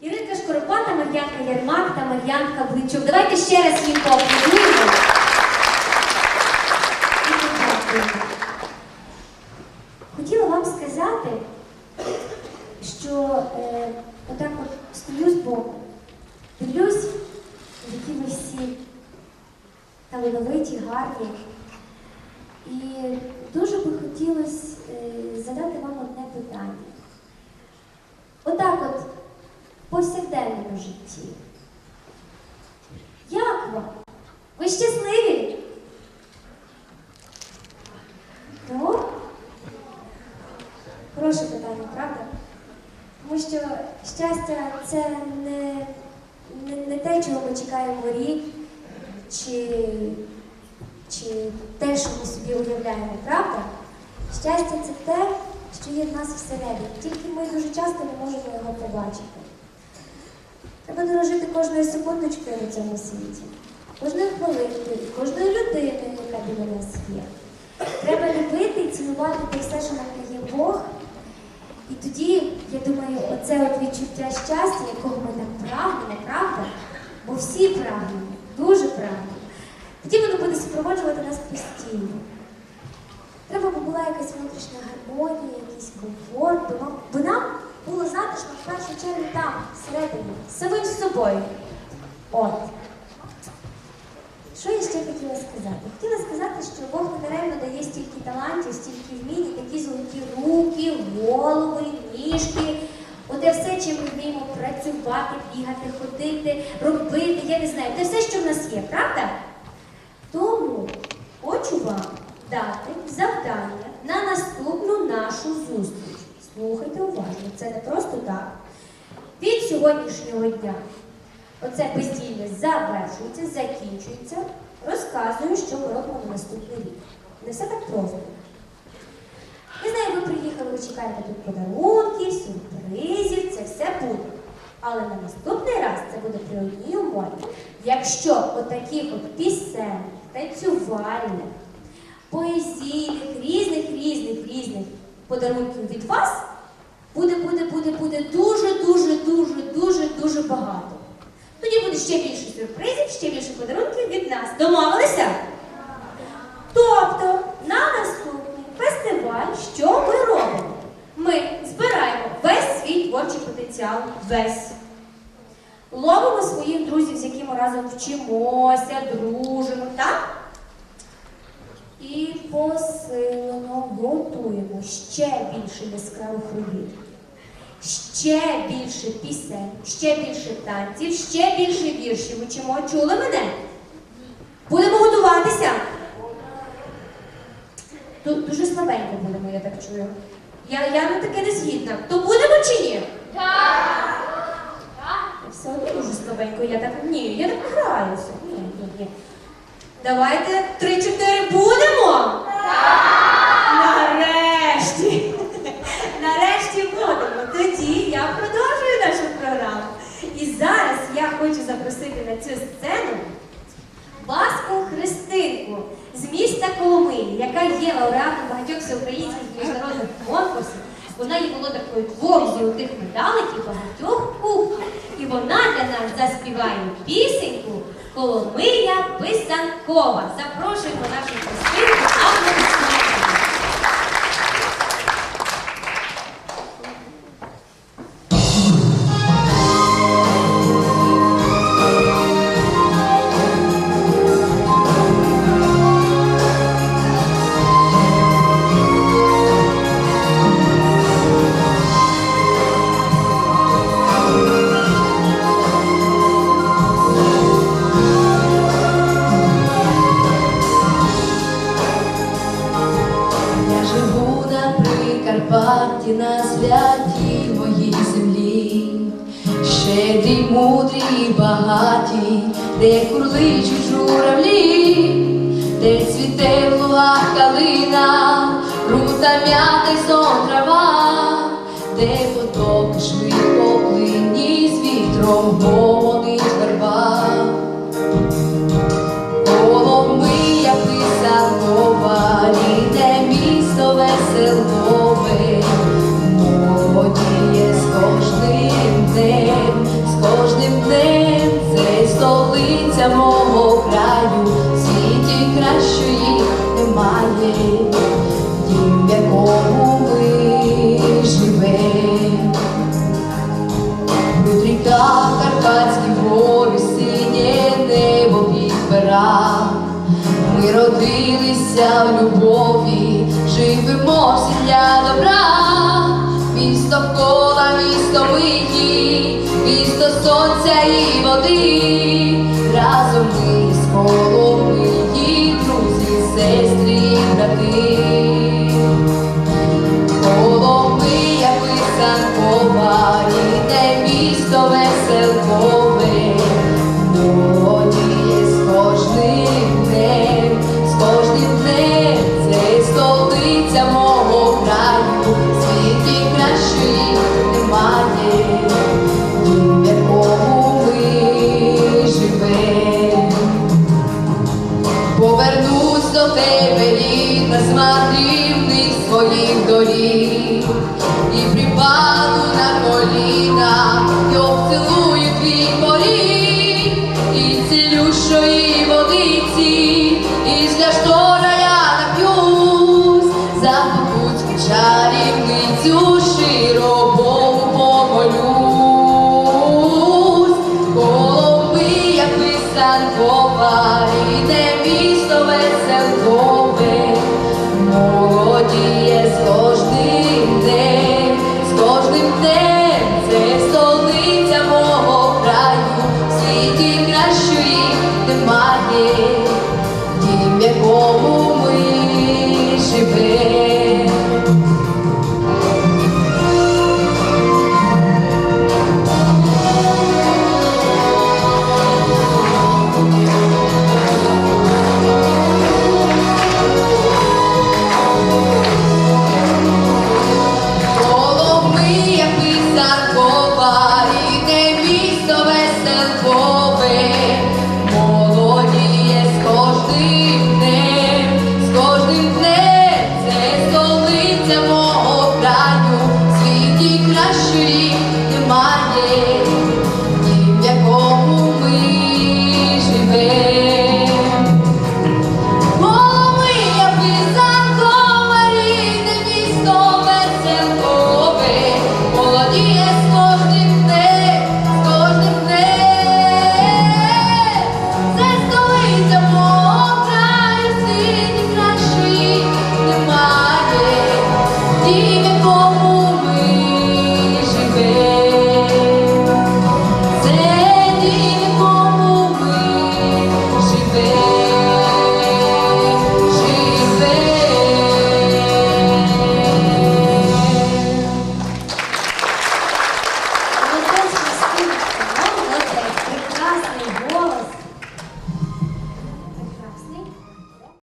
Іринка Шкоропата, Мар'янка Ярмак та Мар'янка Бличук. Давайте ще раз їм поаплодуємо. Хотіла вам сказати, що е, отак от стою збоку, дивлюсь, які ви всі талановиті, гарні. І дуже би хотілося е, задати вам одне питання. Отак от, в повсякденному житті. Як вам? Ви щасливі? Ну? Хороше питання, правда? Тому що щастя це не, не, не те, чого ми чекаємо рік, чи, чи те, що ми собі уявляємо, правда? Щастя це те, що є в нас всередині, тільки ми дуже часто не можемо його побачити. Треба дорожити кожною секундочкою на цьому світі, кожною хвилинкою, кожною людиною, яка біля нас є. Треба любити і цінувати те все, що нам дає Бог. І тоді, я думаю, оце от відчуття щастя, якого ми так прагнемо, правда? Бо всі прагнемо, дуже прагнемо. Тоді воно буде супроводжувати нас постійно. Треба була якась внутрішня гармонія, якийсь комфорт, бо нам було затишно в першу чергу там, всередині, самим з собою. От. Що я ще хотіла сказати? Хотіла сказати, що Бог не даремно дає стільки талантів, стільки вмінь, і такі золоті руки, голови, ніжки. Оте все, чим ми вміємо працювати, бігати, ходити, робити, я не знаю, те все, що в нас є, правда? Тому хочу вам дати завдання на наступну нашу зустріч. Слухайте уважно, це не просто так. Від сьогоднішнього дня оце безділля завершується, закінчується. Розказую, що ми робимо на наступний рік. Не все так просто. Я знаю, ви приїхали, ви чекаєте тут подарунків, сюрпризів, це все буде. Але на наступний раз це буде при одній умові. Якщо отаких от пісень, танцювальних, поезійних, різних, різних, різних подарунків від вас буде, буде, буде, буде дуже, дуже, дуже, дуже, дуже багато. Тоді буде ще більше сюрпризів, ще більше подарунків від нас. Домовилися? Тобто на наступний фестиваль що ми робимо? Ми збираємо весь свій творчий потенціал, весь. Ловимо своїх друзів, з якими разом вчимося, дружимо, так? І посилено готуємо ще більше яскравих робіт, ще більше пісень, ще більше танців, ще більше віршів. Учимо. Чули мене? Будемо готуватися? Тут дуже слабенько будемо, я так чую. Я, я на таке не згідна. То будемо чи ні? Все одно дуже слабенько, я так ні, я так граюся. Ні, ні, ні. Давайте три-чотири будемо? Нарешті. Нарешті будемо. Тоді я продовжую нашу програму. І зараз я хочу запросити на цю сцену Баску Христинку з міста Коломиї, яка є лауреатом багатьох всеукраїнських міжнародних конкурсів. Вона є володаркою двох золотих і багатьох кубків. І вона для нас заспіває пісеньку Коломия Писанкова. Запрошуємо нашу Христинку Прикарпатті, на святій моїй землі, щедрі, мудрі, і багаті, де курличуть журавлі, де цвіте в лугах калина, рута м'ята й сон трава, де потоки швидко плині з вітром добра. Ми родилися в любові, живемо в сім'я добра. Місто кола, місто миті, місто сонця і води. Разом ми з Коломиї, друзі, сестри, брати. Коломия писанкова, рідне місто веселкове. Санкова і